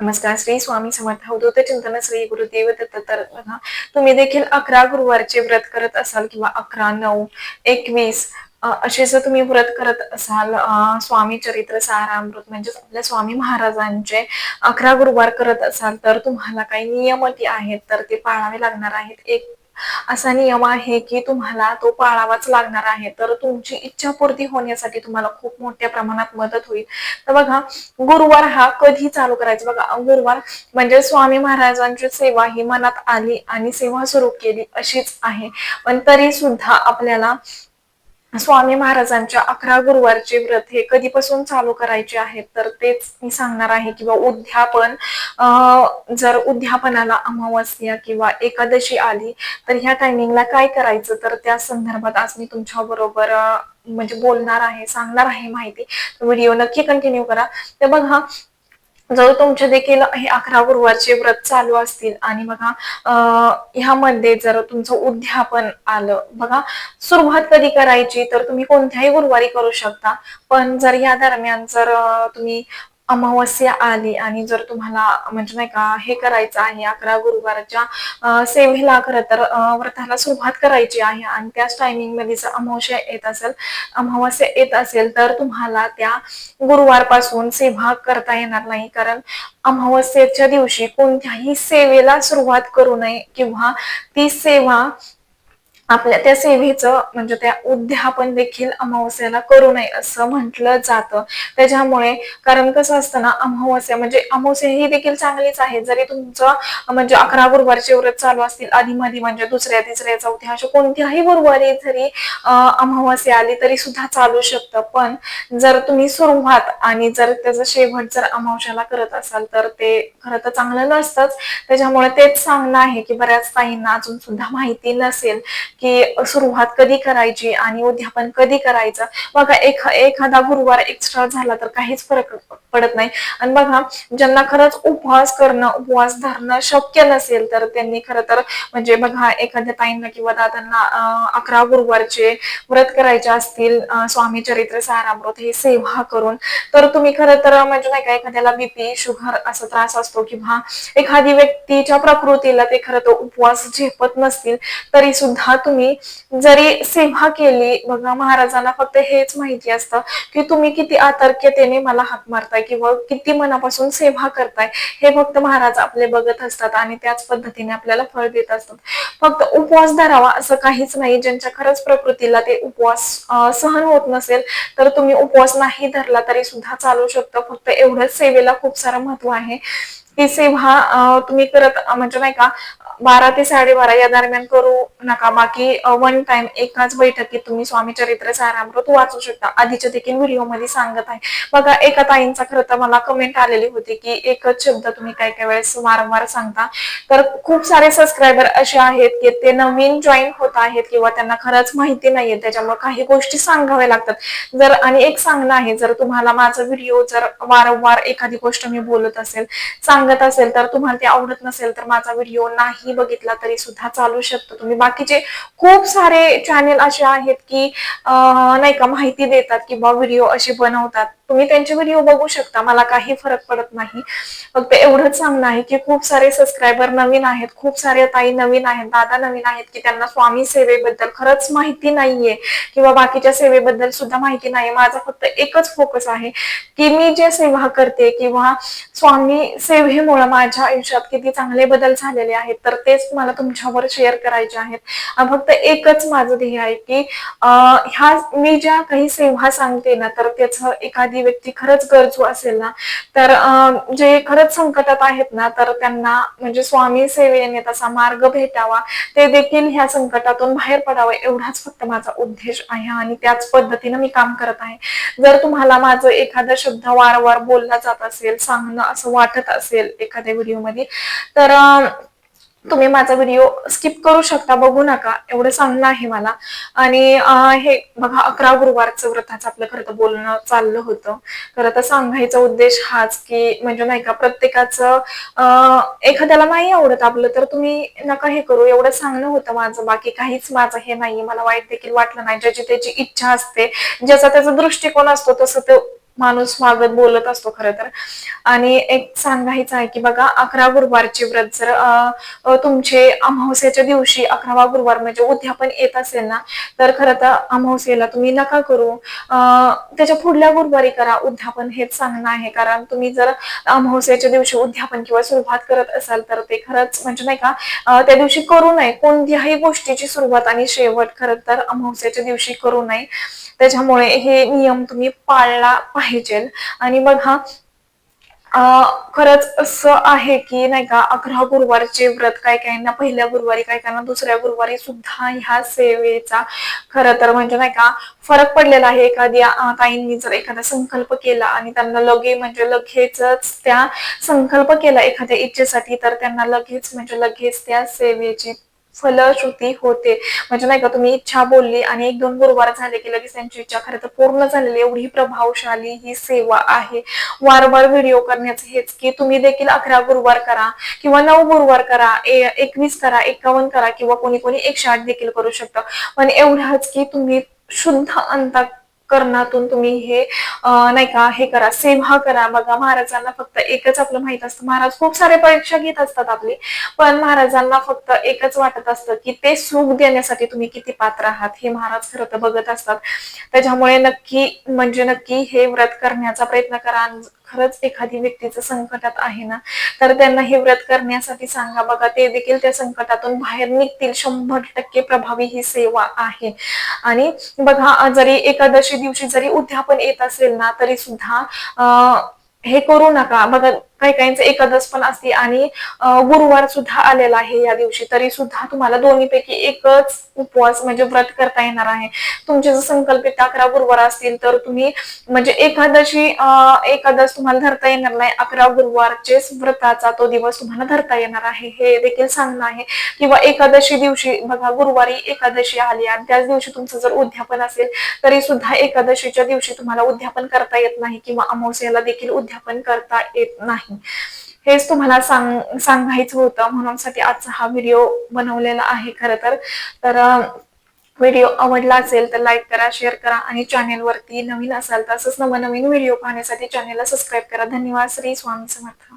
नमस्कार श्री स्वामी समर्थ. अवधूत चिंतन श्री गुरुदेव दत्त तर तुम्ही देखील अकरा गुरुवारचे व्रत करत असाल किंवा अकरा नऊ एकवीस असे जर तुम्ही व्रत करत असाल स्वामी चरित्र सारामृत म्हणजे आपल्या स्वामी महाराजांचे अकरा गुरुवार करत असाल तर तुम्हाला काही नियमती आहेत तर ते पाळावे लागणार आहेत. एक असा नियम आहे की तुम्हाला तो पाळावाच लागणार आहे. तर तुमची इच्छा पूर्ती होण्यासाठी तुम्हाला खूप मोठ्या प्रमाणात मदत होईल. तर बघा गुरुवार हा कधी चालू करायचा? बघा गुरुवार म्हणजे स्वामी महाराजांची सेवा ही मनात आली आणि सेवा सुरू केली अशीच आहे. पण तरी सुद्धा आपल्याला स्वामी महाराजांच्या अकरा गुरुवारचे व्रत हे कधीपासून चालू करायचे आहेत? तर तेच मी सांगणार आहे किंवा उद्यापन जर उद्यापनाला अमावस्या किंवा एकादशी आली तर ह्या टायमिंगला काय करायचं? तर त्या संदर्भात आज मी तुमच्या बरोबर म्हणजे बोलणार आहे सांगणार आहे माहिती. व्हिडिओ नक्की कंटिन्यू करा. तर बघा जर तुमचे देखील हे अकरा गुरुवारचे व्रत चालू असतील आणि बघा ह्यामध्ये जर तुमचं उद्यापन आलं बघा सुरुवात कधी करायची? तर तुम्ही कोणत्याही गुरुवारी करू शकता. पण जर या दरम्यान जर तुम्ही अमावस्या आली आणि जर तुम्हाला म्हणजे नाही का हे करायचं आहे अकरा गुरुवारच्या सेवेला खरं तर व्रताला सुरुवात करायची आहे आणि त्याच टायमिंगमध्ये जर अमावस्या येत असेल अमावस्या येत असेल तर तुम्हाला त्या गुरुवारपासून सेवा करता येणार नाही. कारण अमावस्येच्या दिवशी कोणत्याही सेवेला सुरुवात करू नये किंवा ती सेवा आपल्या त्या सेवेचं म्हणजे त्या उद्यापन देखील अमावस्याला करू नये असं म्हटलं जातं. त्याच्यामुळे कारण कसं असतं ना अमावस्या म्हणजे अमावस्या ही देखील चांगलीच आहे. जरी तुमचं म्हणजे अकरा गुरुवारचे व्रत चालू असतील आधी मधी म्हणजे दुसऱ्या तिसऱ्या चौथ्या अशा कोणत्याही गुरुवारी जरी अमावस्या आली तरी सुद्धा चालू शकतं. पण जर तुम्ही सुरुवात आणि जर त्याचं शेवट जर अमावस्याला करत असाल तर ते खरं तर चांगलं नसतंच. त्याच्यामुळे तेच सांगणं आहे की बऱ्याच ताईंना अजून सुद्धा माहिती नसेल की सुरुवात कधी करायची आणि उद्यापन कधी करायचं? बघा एखादा गुरुवार एक्स्ट्रा झाला तर काहीच फरक पडत नाही. आणि बघा ज्यांना खरंच उपवास करणं उपवास धरणं शक्य नसेल तर त्यांनी खरं तर म्हणजे बघा एखाद्या ताईंना किंवा दादांना अकरा गुरुवारचे व्रत करायचे असतील स्वामी चरित्र सारामृत हे सेवा करून तर तुम्ही खरं तर म्हणजे नाही का एखाद्याला बीपी शुगर असा त्रास असतो किंवा एखादी व्यक्तीच्या प्रकृतीला ते खरं तर उपवास झेपत नसतील तरी सुद्धा तुम्ही जरी सेवा केली बघा महाराजांना फक्त हेच माहिती असतं की तुम्ही किती आतर्क्यतेने मला हात मारताय किंवा किती मनापासून सेवा करताय हे फक्त महाराज आपले बघत असतात आणि त्याच पद्धतीने आपल्याला फळ देत असतात. फक्त उपवास धरावा असं काहीच नाही. ज्यांच्या खरंच प्रकृतीला ते उपवास सहन होत नसेल तर तुम्ही उपवास नाही धरला तरी सुद्धा चालू शकतं. फक्त एवढंच सेवेला खूप सारं महत्त्व आहे. ही सेवा तुम्ही करत म्हणजे नाही का बारा ते साडेबारा या दरम्यान करू नका. बाकी वन टाइम एकाच बैठकीत तुम्ही स्वामी चरित्र सारामृत वाचू शकता. आधीच्या देखील व्हिडिओमध्ये सांगत आहे. बघा एका ताईंचा खरं तर मला कमेंट आलेली होती की एकच शब्द तुम्ही काय काय वेळेस वारंवार सांगता. तर खूप सारे सबस्क्रायबर असे आहेत की ते नवीन जॉईन होत आहेत किंवा त्यांना खरंच माहिती नाहीये. त्याच्यामुळे काही गोष्टी सांगाव्या लागतात. जर आणि एक सांगणं आहे जर तुम्हाला माझा व्हिडिओ जर वारंवार एखादी गोष्ट मी बोलत असेल सांग सांगत असेल तर तुम्हाला ते आवडत नसेल तर माझा व्हिडिओ नाही बघितला तरी सुद्धा चालू शकतो. तुम्ही बाकीचे खूप सारे चॅनेल असे आहेत की नाही का माहिती देतात किंवा व्हिडिओ असे बनवतात. तुम्ही त्यांचे व्हिडिओ बघू शकता. मला काही फरक पडत नाही. फक्त एवढंच सांगणं आहे की खूप सारे सबस्क्रायबर नवीन आहेत. खूप सारे ताई नवीन आहेत. दादा नवीन आहेत की त्यांना स्वामी सेवेबद्दल खरंच माहिती नाहीये किंवा बाकीच्या सेवेबद्दल सुद्धा माहिती नाही माझा फक्त एकच फोकस आहे की मी जे सेवा करते किंवा स्वामी सेवेमुळे माझ्या आयुष्यात किती चांगले बदल झालेले आहेत तर तेच मला तुमच्यावर शेअर करायचे आहेत. फक्त एकच माझं ध्येय आहे की ह्या मी ज्या काही सेवा सांगते ना तर त्याचं एखादी व्यक्ती खरंच गरजू असेल ना तर जे खरंच संकटात आहेत ना तर त्यांना म्हणजे स्वामी सेवेने तसा मार्ग भेटावा. ते देखील ह्या संकटातून बाहेर पडावं एवढाच फक्त माझा उद्देश आहे आणि त्याच पद्धतीनं मी काम करत आहे. जर तुम्हाला माझं एखादा शब्द वारंवार बोलला जात असेल सांगणं असं वाटत असेल एखाद्या व्हिडिओमध्ये तर तुम्ही माझा व्हिडिओ स्किप करू शकता बघू नका. एवढं सांगणं आहे मला. आणि हे बघा अकरा गुरुवारचं व्रताचं आपलं खरं तर बोलणं चाललं होतं. खरं तर सांगायचा उद्देश हाच की म्हणजे नाही का प्रत्येकाचं एखाद्याला नाही आवडत आपलं तर तुम्ही नका हे करू. एवढं सांगणं होतं माझं. बाकी काहीच माझं हे नाही मला वाईट देखील वाटलं नाही. ज्याची त्याची इच्छा असते ज्याचा त्याचा दृष्टिकोन असतो तसं तो माणूस स्वागत बोलत असतो खरं तर. आणि एक सांगायचं आहे की बघा अकरा गुरुवारचे व्रत जर तुमचे अमावस्याच्या दिवशी अकरावा गुरुवार म्हणजे उद्यापन येत असेल ना तर खरं तर अमावस्येला तुम्ही नका करू. अ, त्याच्या पुढल्या गुरुवारी करा उद्यापन हेच सांगणं आहे. कारण तुम्ही जर अमावस्याच्या दिवशी उद्यापन किंवा सुरुवात करत असाल तर ते खरंच म्हणजे नाही का त्या दिवशी करू नये. कोणत्याही गोष्टीची सुरुवात आणि शेवट खरं तर अमावस्याच्या दिवशी करू नये. त्याच्यामुळे हे नियम तुम्ही पाळला पाहिजे. आणि बघा खरंच असं आहे की नाही का अकरा गुरुवारचे व्रत काय काहींना पहिल्या गुरुवारी काय काहींना दुसऱ्या गुरुवारी सुद्धा ह्या सेवेचा खरं तर म्हणजे नाही का फरक पडलेला आहे. एखाद्या काहींनी जर एखादा संकल्प केला आणि त्यांना लगे म्हणजे लगेचच त्या संकल्प केला एखाद्या इच्छेसाठी तर त्यांना लगेच म्हणजे लगेच त्या सेवेची फलश्रुती होते. म्हणजे नाही का तुम्ही इच्छा बोलली आणि एक दोन गुरुवार झाले की लगेच त्यांची इच्छा खरं तर पूर्ण झालेली एवढी प्रभावशाली ही सेवा आहे. वारंवार व्हिडिओ करण्याचं हेच की तुम्ही देखील अकरा गुरुवार करा किंवा नऊ गुरुवार करा ए- एकवीस करा एकावन्न करा किंवा कोणी कोणी एकशे आठ देखील करू शकतं. पण एवढंच की तुम्ही शुद्ध अंतात कर्णातून तुम्ही हे नाही का हे करा सेवा करा. बघा महाराजांना फक्त एकच आपलं माहीत असतं. महाराज खूप सारे परीक्षा घेत असतात आपली पण महाराजांना फक्त एकच वाटत असतं की ते सुख देण्यासाठी तुम्ही किती पात्र आहात हे महाराज खरं तर बघत असतात. त्याच्यामुळे नक्की म्हणजे नक्की हे व्रत करण्याचा प्रयत्न करा. खरंच एखादी व्यक्तीचं संकटात आहे ना तर त्यांना हे व्रत करण्यासाठी सांगा. बघा ते देखील त्या संकटातून बाहेर निघतील. शंभर टक्के प्रभावी ही सेवा आहे. आणि बघा जरी एकादशी दिवशी जरी उद्यापन येत असेल ना तरी सुद्धा अं, हे करू नका. बघा काही काहींचं एकादश पण असते आणि गुरुवार सुद्धा आलेला आहे या दिवशी. तरी सुद्धा तुम्हाला दोन्हीपैकी एकच उपवास म्हणजे व्रत करता येणार आहे. तुमचे जर संकल्पित अकरा गुरुवार असतील तर तुम्ही म्हणजे एकादशी एकादस एकादश तुम्हाला धरता येणार नाही. अकरा गुरुवारचेच व्रताचा तो दिवस तुम्हाला धरता येणार आहे. हे देखील सांगणं आहे. किंवा एकादशी दिवशी बघा गुरुवारी एकादशी आली आणि त्याच दिवशी तुमचं जर उद्यापन असेल तरी सुद्धा एकादशीच्या दिवशी तुम्हाला उद्यापन करता येत नाही किंवा अमावस्याला देखील उद्यापन करता येत नाही. हेच तुम्हाला सांग सांगायचं होतं. म्हणून साठी आजचा हा व्हिडिओ बनवलेला आहे खरं तर. तर व्हिडिओ आवडला असेल तर लाईक करा शेअर करा आणि चॅनेलवरती नवीन असाल तर असंच नवनवीन व्हिडिओ पाहण्यासाठी चॅनेलला सबस्क्राईब करा. धन्यवाद. श्री स्वामी समर्थ.